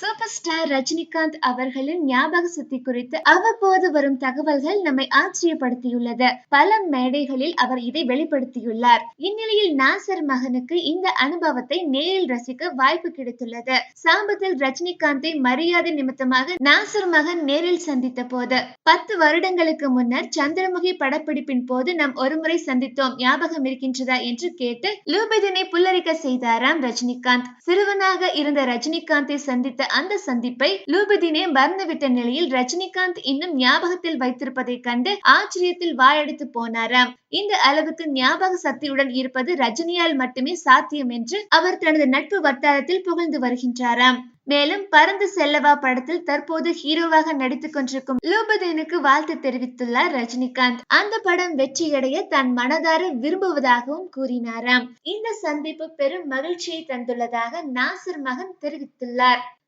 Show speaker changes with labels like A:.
A: Super star Rajinikanth அவர்களின் ஞாபக சுத்தி குறித்து அவ்வப்போது வரும் தகவல்கள் நம்மை ஆச்சரியப்படுத்தியுள்ளது. பல மேடைகளில் அவர் இதை வெளிப்படுத்தியுள்ளார். இந்நிலையில் நாசர் மகனுக்கு இந்த அனுபவத்தை நேரில் ரசிக்க வாய்ப்பு கிடைத்துள்ளது. சாம்பத்தில் ரஜினிகாந்தை மரியாதை நிமித்தமாக நாசர் மகன் நேரில் சந்தித்த போது பத்து வருடங்களுக்கு முன்னர் சந்திரமுகி படப்பிடிப்பின் போது நாம் ஒருமுறை சந்தித்தோம். ஞாபகம் இருக்கின்றதா என்று கேட்டு லூபிதனை புல்லரிக்க செய்தாராம் ரஜினிகாந்த். சிறுவனாக இருந்த ரஜினிகாந்தை சந்தித்த அந்த சந்திப்பை லூபதினே மறந்துவிட்ட நிலையில் ரஜினிகாந்த் இன்னும் ஞாபகத்தில் வைத்திருப்பதை கண்டு ஆச்சரியத்தில் வாயடித்து போனாராம். இந்த அளவுக்கு ஞாபக சக்தியுடன் இருப்பது ரஜினியால் மட்டுமே சாத்தியம் என்று அவர் தனது நட்பு வட்டாரத்தில் புகழ்ந்து வருகின்றாராம். மேலும் பறந்து செல்லவா படத்தில் தற்போது ஹீரோவாக நடித்துக் கொண்டிருக்கும் லூபதேனுக்கு வாழ்த்து தெரிவித்துள்ளார் ரஜினிகாந்த். அந்த படம் வெற்றியடைய தன் மனதார விரும்புவதாகவும் கூறினாராம். இந்த சந்திப்பு பெரும் மகிழ்ச்சியை தந்துள்ளதாக நாசர் மகன் தெரிவித்துள்ளார்.